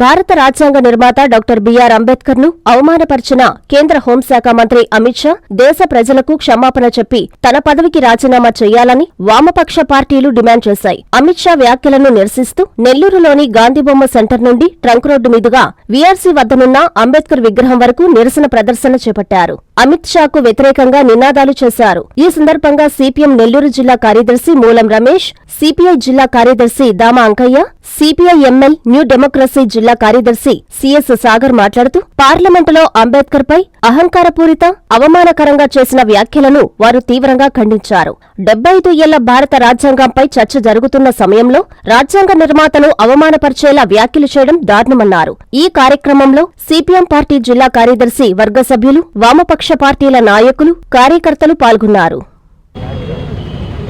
భారత రాజ్యాంగ నిర్మాత డాక్టర్ బిఆర్ అంబేద్కర్ను అవమానపరిచిన కేంద్ర హోంశాఖ మంత్రి అమిత్ షా దేశ ప్రజలకు క్షమాపణ చెప్పి తన పదవికి రాజీనామా చేయాలని వామపక్ష పార్టీలు డిమాండ్ చేశాయి. అమిత్ షా వ్యాఖ్యలను నిరసిస్తూ నెల్లూరులోని గాంధీబొమ్మ సెంటర్ నుండి ట్రంక్ రోడ్డు మీదుగా వీఆర్సీ వద్దనున్న అంబేద్కర్ విగ్రహం వరకు నిరసన ప్రదర్శన చేపట్టారు. అమిత్ షాకు వ్యతిరేకంగా నినాదాలు చేశారు. ఈ సందర్భంగా సిపిఎం నెల్లూరు జిల్లా కార్యదర్శి మూలం రమేష్ సిపిఐ జిల్లా కార్యదర్శి Dama Ankaiah CPI ML new democracy జిల్లా కార్యదర్శి సిఎస్ సాగర్ మాట్లాడుతూ పార్లమెంటులో అంబేద్కర్ పై అహంకారపూరిత అవమానకరంగా చేసిన వ్యాఖ్యలను వారు తీవ్రంగా ఖండించారు. డెబ్బై ఐదు ఏళ్ళ భారత రాజ్యాంగంపై చర్చ జరుగుతున్న సమయంలో రాజ్యాంగ నిర్మాతను అవమానపరిచేలా వ్యాఖ్యలు చేయడం దారుణమన్నారు. ఈ కార్యక్రమంలో సిపిఎం పార్టీ జిల్లా కార్యదర్శి వర్గ సభ్యులు వామపక్ష పార్టీల నాయకులు కార్యకర్తలు పాల్గొన్నారు.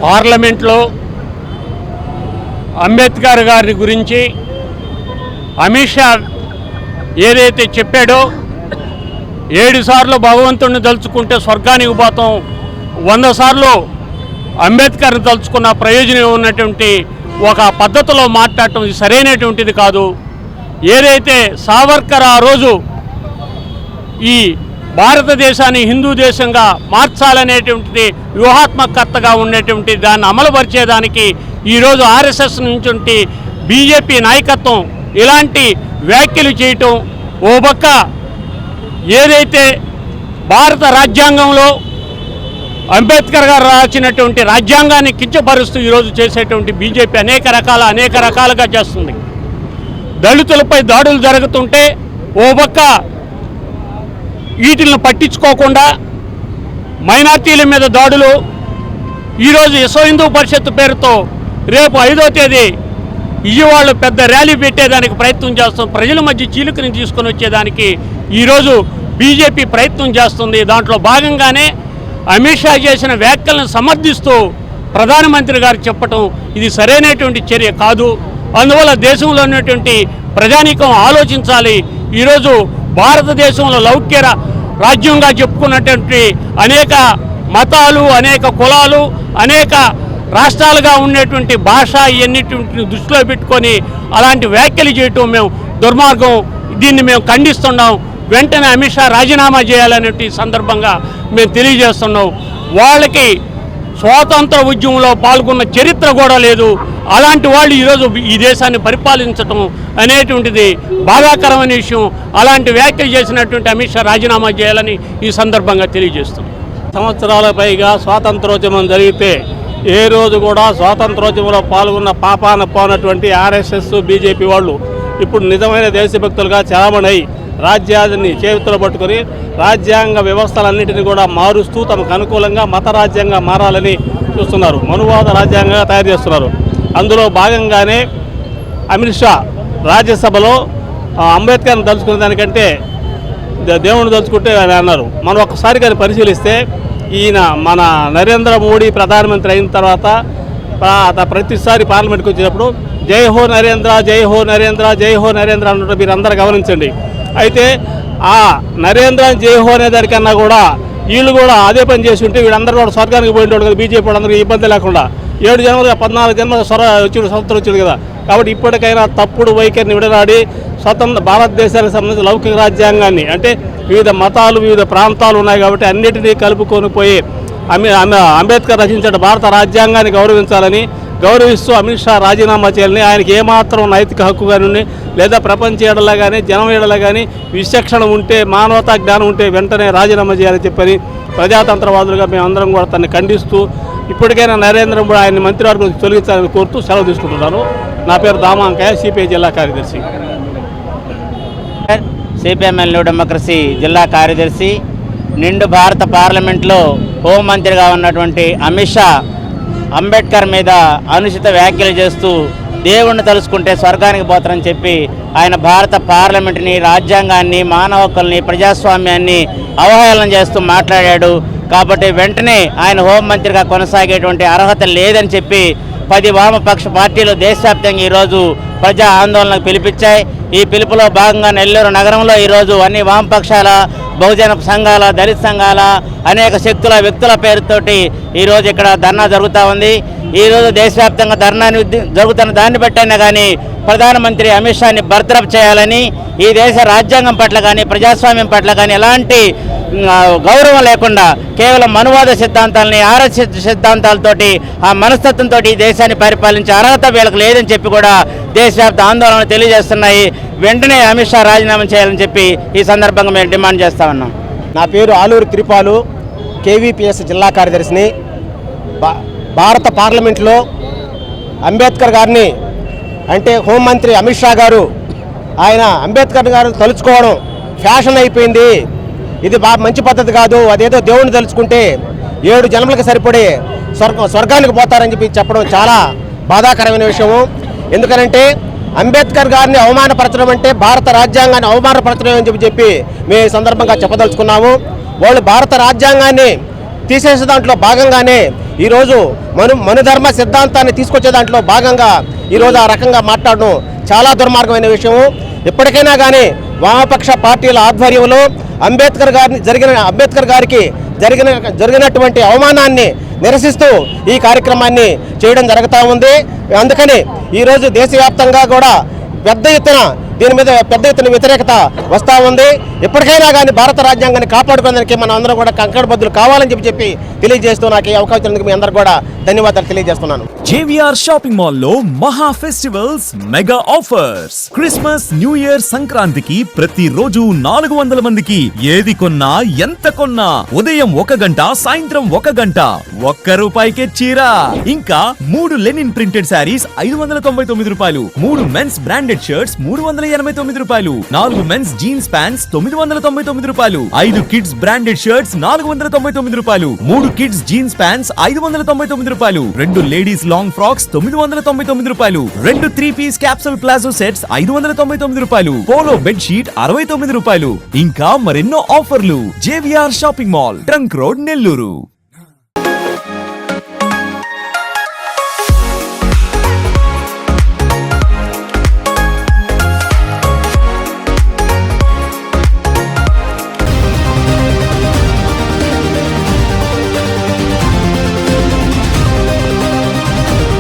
పార్లమెంట్లో అంబేద్కర్ గారి గురించి అమిత్ షా ఏదైతే చెప్పాడో ఏడు సార్లు భగవంతుడిని తలుచుకుంటే స్వర్గానికి పోతాం వంద సార్లు అంబేద్కర్ని తలుచుకున్న ప్రయోజనం ఉన్నటువంటి ఒక పద్ధతిలో మాట్లాడటం ఇది సరైనటువంటిది కాదు. ఏదైతే సావర్కర్ ఆ రోజు ఈ భారతదేశాన్ని హిందూ దేశంగా మార్చాలనేటువంటి వ్యూహాత్మకర్తగా ఉండేటువంటి దాన్ని అమలుపరిచేదానికి ఈరోజు ఆర్ఎస్ఎస్ నుంచి బీజేపీ నాయకత్వం ఇలాంటి వ్యాఖ్యలు చేయటం ఓ పక్క ఏదైతే భారత రాజ్యాంగంలో అంబేద్కర్ గారు రాసినటువంటి రాజ్యాంగాన్ని కించపరుస్తూ ఈరోజు చేసేటువంటి బీజేపీ అనేక రకాల అనేక రకాలుగా చేస్తుంది. దళితులపై దాడులు జరుగుతుంటే ఓ పక్క వీటిని పట్టించుకోకుండా మైనార్టీల మీద దాడులు. ఈరోజు విశ్వ హిందూ పరిషత్ పేరుతో రేపు ఐదో తేదీ ఇయ్యవాళ్ళు పెద్ద ర్యాలీ పెట్టేదానికి ప్రయత్నం చేస్తాం. ప్రజల మధ్య చీలుకని తీసుకొని వచ్చేదానికి ఈరోజు బీజేపీ ప్రయత్నం చేస్తుంది. దాంట్లో భాగంగానే అమిత్ షా చేసిన వ్యాఖ్యలను సమర్థిస్తూ ప్రధానమంత్రి గారు చెప్పటం ఇది సరైనటువంటి చర్య కాదు. అందువల్ల దేశంలో ఉన్నటువంటి ప్రజానీకం ఆలోచించాలి. ఈరోజు భారతదేశంలో లౌక్యర రాజ్యంగా చెప్పుకున్నటువంటి అనేక మతాలు అనేక కులాలు అనేక రాష్ట్రాలుగా ఉండేటువంటి భాష ఇవన్నిటిని దృష్టిలో పెట్టుకొని అలాంటి వ్యాఖ్యలు చేయటం మేము దుర్మార్గం. దీన్ని మేము ఖండిస్తున్నాం. వెంటనే అమిత్ షా రాజీనామా చేయాలనే సందర్భంగా మేము తెలియజేస్తున్నాం. వాళ్ళకి స్వాతంత్ర ఉద్యమంలో పాల్గొన్న చరిత్ర కూడా లేదు. అలాంటి వాళ్ళు ఈరోజు ఈ దేశాన్ని పరిపాలించటం అనేటువంటిది బాధాకరమైన విషయం. అలాంటి వ్యాఖ్యలు చేసినటువంటి అమిత్ షా రాజీనామా చేయాలని ఈ సందర్భంగా తెలియజేస్తుంది సంవత్సరాల పైగా స్వాతంత్రోద్యమం జరిగితే ఏ రోజు కూడా స్వాతంత్రోద్యమంలో పాల్గొన్న పాపాన పోనటువంటి ఆర్ఎస్ఎస్ బీజేపీ వాళ్ళు ఇప్పుడు నిజమైన దేశభక్తులుగా చలామణి రాజ్యాన్ని చేతిలో పట్టుకొని రాజ్యాంగ వ్యవస్థలన్నింటినీ కూడా మారుస్తూ తమకు అనుకూలంగా మత రాజ్యాంగం మారాలని చూస్తున్నారు. మనువాద రాజ్యాంగంగా తయారు చేస్తున్నారు. అందులో భాగంగానే అమిత్ షా రాజ్యసభలో అంబేద్కర్ని తలుచుకునే దానికంటే దేవుని తలుచుకుంటే అని అన్నారు. మనం ఒక్కసారి కానీ పరిశీలిస్తే ఈయన మన నరేంద్ర మోడీ ప్రధానమంత్రి అయిన తర్వాత ప్రతిసారి పార్లమెంట్కి వచ్చినప్పుడు జై హో నరేంద్ర జై హో నరేంద్ర జై హో నరేంద్ర అన్నట్టు మీరు అందరూ గమనించండి. అయితే ఆ నరేంద్ర జై హో అనే దానికన్నా కూడా వీళ్ళు కూడా అదే పని చేసి ఉంటే వీళ్ళందరూ కూడా స్వర్గానికి పోయింటాడు కదా బీజేపీ వాళ్ళందరికీ ఇబ్బంది లేకుండా. ఏడు జన్మలు పద్నాలుగు జన్మల స్వర వచ్చాడు స్వతంత్రం వచ్చాడు కదా. కాబట్టి ఇప్పటికైనా తప్పుడు వైఖరిని విడనాడి స్వతంత్ర భారతదేశానికి సంబంధించిన లౌకిక రాజ్యాంగాన్ని అంటే వివిధ మతాలు వివిధ ప్రాంతాలు ఉన్నాయి కాబట్టి అన్నిటినీ కలుపుకొని పోయి అంబేద్కర్ రచించిన భారత రాజ్యాంగాన్ని గౌరవించాలని గౌరవిస్తూ అమిత్ షా రాజీనామా చేయాలని ఆయనకి ఏమాత్రం నైతిక హక్కు కానీ లేదా ప్రపంచ ఏడలా కానీ జనం ఏడలా కానీ విచక్షణ ఉంటే మానవతా జ్ఞానం ఉంటే వెంటనే రాజీనామా చేయాలని చెప్పని ప్రజాతంత్రవాదులుగా మేమందరం కూడా తనని ఖండిస్తూ ఇప్పటికైనా నరేంద్ర మోడీ ఆయన మంత్రివర్గం తొలగించాలని కోరుతూ సెలవు తీసుకుంటున్నాను. నా పేరు దామాంకాయ సిపిఐ జిల్లా కార్యదర్శి. సిపిఎంఎల్ న్యూ డెమోక్రసీ జిల్లా కార్యదర్శి నిండు భారత పార్లమెంట్లో హోంమంత్రిగా ఉన్నటువంటి అమిత్ షా అంబేద్కర్ మీద అనుచిత వ్యాఖ్యలు చేస్తూ దేవుణ్ణి తలుసుకుంటే స్వర్గానికి పోతారని చెప్పి ఆయన భారత పార్లమెంటుని రాజ్యాంగాన్ని మానవ హక్కుల్ని ప్రజాస్వామ్యాన్ని అవహేళన చేస్తూ మాట్లాడాడు. కాబట్టి వెంటనే ఆయన హోంమంత్రిగా కొనసాగేటువంటి అర్హత లేదని చెప్పి పది వామపక్ష పార్టీలు దేశవ్యాప్తంగా ఈరోజు ప్రజా ఆందోళనకు పిలిపించాయి. ఈ పిలుపులో భాగంగా నెల్లూరు నగరంలో ఈరోజు అన్ని వామపక్షాల బహుజన సంఘాల దళిత సంఘాల అనేక శక్తుల వ్యక్తుల పేరుతోటి ఈరోజు ఇక్కడ ధర్నా జరుగుతూ ఉంది. ఈరోజు దేశవ్యాప్తంగా ధర్నాన్ని జరుగుతున్న దాన్ని బట్టైనా కానీ ప్రధానమంత్రి అమిత్ షాని బర్తరఫ్ చేయాలని ఈ దేశ రాజ్యాంగం పట్ల కానీ ప్రజాస్వామ్యం పట్ల కానీ ఎలాంటి గౌరవం లేకుండా కేవలం మనువాద సిద్ధాంతాలని ఆర్ఎస్ సిద్ధాంతాలతోటి ఆ మనస్తత్వంతో ఈ దేశాన్ని పరిపాలించే అర్హత వీళ్ళకి లేదని చెప్పి కూడా దేశవ్యాప్త ఆందోళనలు తెలియజేస్తున్నాయి. వెంటనే అమిత్ షా రాజీనామా చేయాలని చెప్పి ఈ సందర్భంగా మేము డిమాండ్ చేస్తా ఉన్నాం. నా పేరు ఆలూరు తిరుపాలు కేవీపీఎస్ జిల్లా కార్యదర్శిని. భారత పార్లమెంట్లో అంబేద్కర్ గారిని అంటే హోంమంత్రి అమిత్ షా గారు ఆయన అంబేద్కర్ గారు తలుచుకోవడం ఫ్యాషన్ అయిపోయింది. ఇది బా మంచి పద్ధతి కాదు. అదేదో దేవుణ్ణి తలుచుకుంటే ఏడు జన్మలకు సరిపడే స్వర్గ స్వర్గానికి పోతారని చెప్పి చెప్పడం చాలా బాధాకరమైన విషయము. ఎందుకనంటే అంబేద్కర్ గారిని అవమానపరచడం అంటే భారత రాజ్యాంగాన్ని అవమానపరచడం అని చెప్పి చెప్పి మేము ఈ సందర్భంగా చెప్పదలుచుకున్నాము. వాళ్ళు భారత రాజ్యాంగాన్ని తీసేసే దాంట్లో భాగంగానే ఈరోజు మను మనుధర్మ సిద్ధాంతాన్ని తీసుకొచ్చే దాంట్లో భాగంగా ఈరోజు ఆ రకంగా మాట్లాడడం చాలా దుర్మార్గమైన విషయము. ఎప్పటికైనా కానీ వామపక్ష పార్టీల ఆధ్వర్యంలో అంబేద్కర్ గారిని జరిగిన అంబేద్కర్ గారికి జరిగిన జరిగినటువంటి అవమానాన్ని నిరసిస్తూ ఈ కార్యక్రమాన్ని చేయడం జరుగుతూ ఉంది. అందుకని ఈరోజు దేశవ్యాప్తంగా కూడా పెద్ద ఎత్తున దీని మీద పెద్ద ఎత్తున వ్యతిరేకత వస్తూ ఉంది. ఎప్పటికైనా కానీ భారత రాజ్యాంగాన్ని కాపాడుకునేందుకు మనం అందరం కూడా కంకణబద్దులు కావాలని చెప్పి చెప్పి తెలియజేస్తూ నాకు ఈ అవకాశం మీ అందరూ కూడా ధన్యవాదాలు తెలియజేస్తున్నాను. జేవిఆర్ షాపింగ్ మాల్లో మహా festivals mega offers. Christmas new year సంక్రాంతికి ప్రతి రోజు నాలుగు వందల మందికి ఏది కొన్నా ఎంత కొన్నా? ఉదయం ఒక గంట సాయంత్రం ఒక గంట. ఒక్క రూపాయికే చీర. ఇంకా మూడు లెనిన్ ప్రింటెడ్ శారీస్ ఐదు వందల తొంభై తొమ్మిది రూపాయలు మూడు మెన్స్ బ్రాండెడ్ షర్ట్స్ మూడు వందల ఎనభై తొమ్మిది రూపాయలు నాలుగు మెన్స్ జీన్స్ ప్యాంట్స్ తొమ్మిది వందల తొంభై తొమ్మిది రూపాయలు ఐదు కిడ్స్ బ్రాండెడ్ షర్ట్స్ నాలుగు వందల తొంభై తొమ్మిది రూపాయలు మూడు కిడ్స్ జీన్స్ ప్యాంట్స్ ఐదు వందల తొంభై తొమ్మిది రూపాయలు రెండు లేడీస్ లాంగ్ ఫ్రాక్స్ తొమ్మిది వందల తొంభై తొమ్మిది రూపాయలు రెండు three piece capsule palazzo sets ఐదు వందల తొంభై తొమ్మిది రూపాయలు పోలో బెడ్ షీట్ అరవై తొమ్మిది రూపాయలు. ఇంకా మరెన్నో ఆఫర్లు JVR shopping mall trunk road Nellore